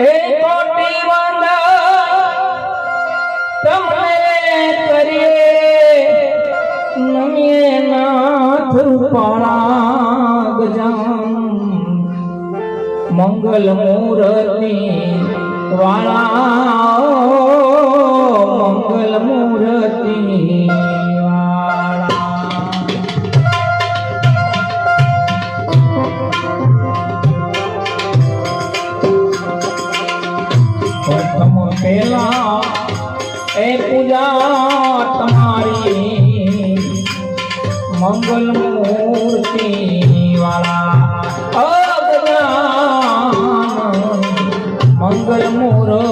એ કોટી વંદન તમને કરીએ નમીએ નાથ રૂપાળા મંગલ મૂરતી વાળા એ પૂજા તમારી મંગલ મૂર્તિ વાળા મંગલ મૂર્તિ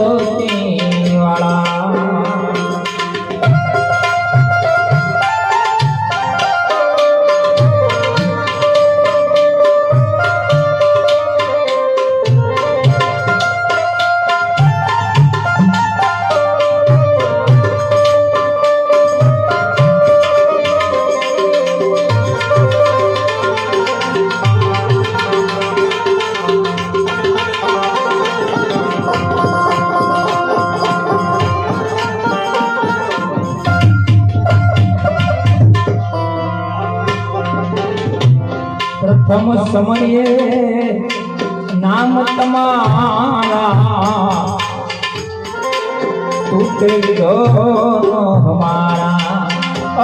પ્રથમ સમયે, નામ તમારા. તૂટે ગો હમારા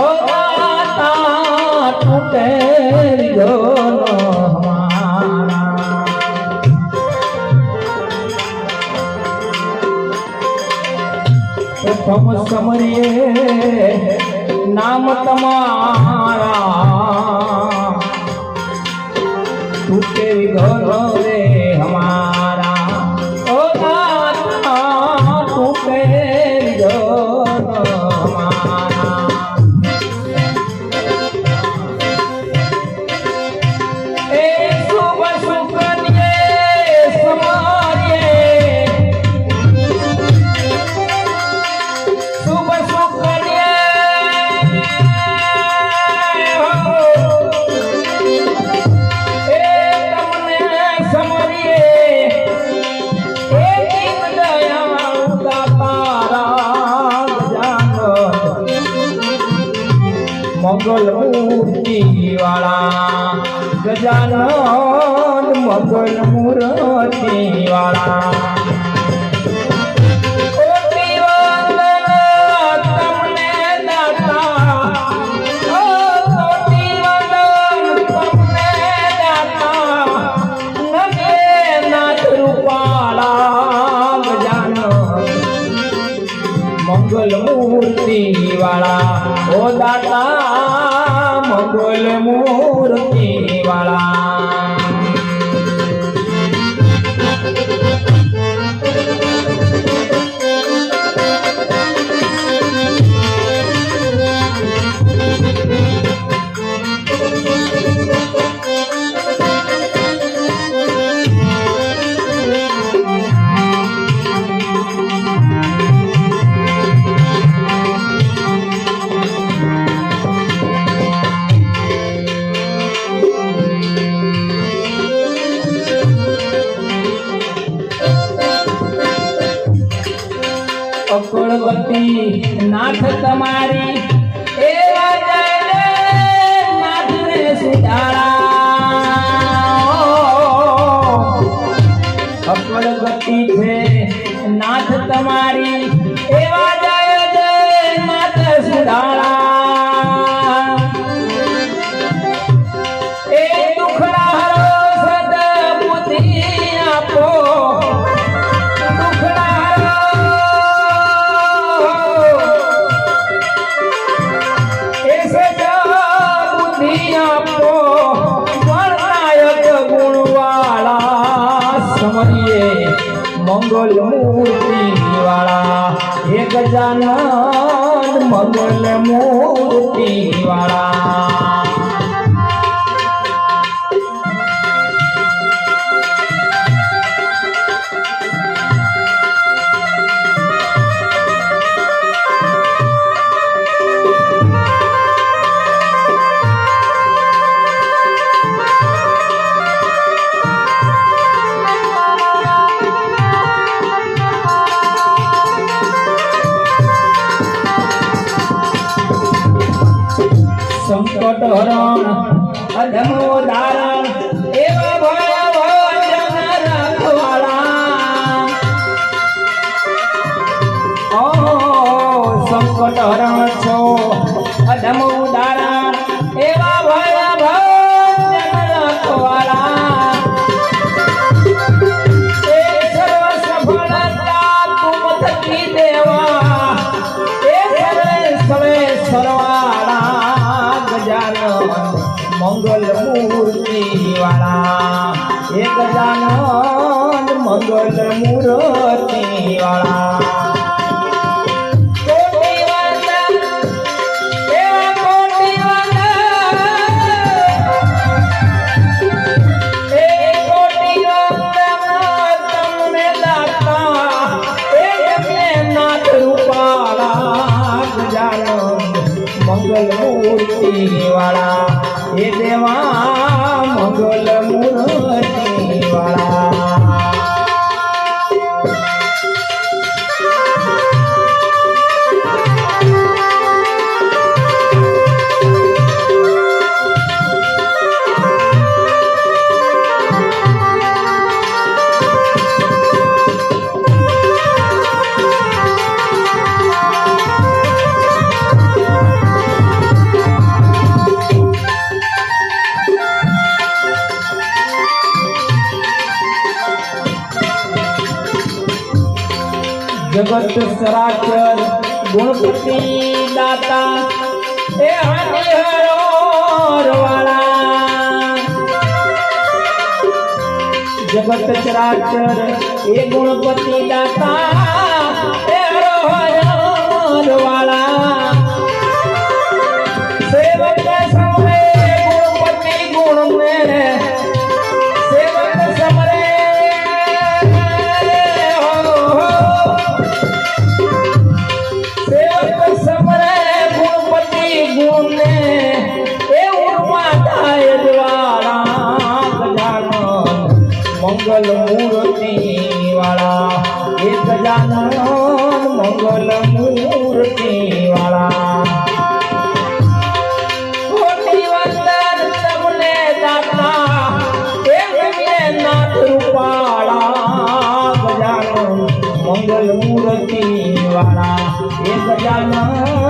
ઓ માતા તૂટે ગો પ્રથમ સમયે, નામ તમારા. છૂટે વિઘોર રે રૂપાળા ગજાનન મંગલ મૂર્તિ વાળા ઓ દાતા મંગલ મૂર્તિ અકળવતી નાથ તમારી. એવા જય નાથને સુધારા. સમરીએ મંગલ મૂર્તિ વાળા હે ગજાનન મંગલ મૂર્તિ તોરણ અધમો દારા વાળા. એક જાનો મંગલ મૂર્તિ વાળા જગત સરાચર ગુણપતિ દાતા. એ હરિહરવાળા જગત ચરાચર એ ગુણપતિ દાતા. એ મંગલ મૂર્તિ વાળા એ ગજાનન મંગલ મૂર્તિ વાળા મંગલ મૂર્તિ વાળા એ ગજાનન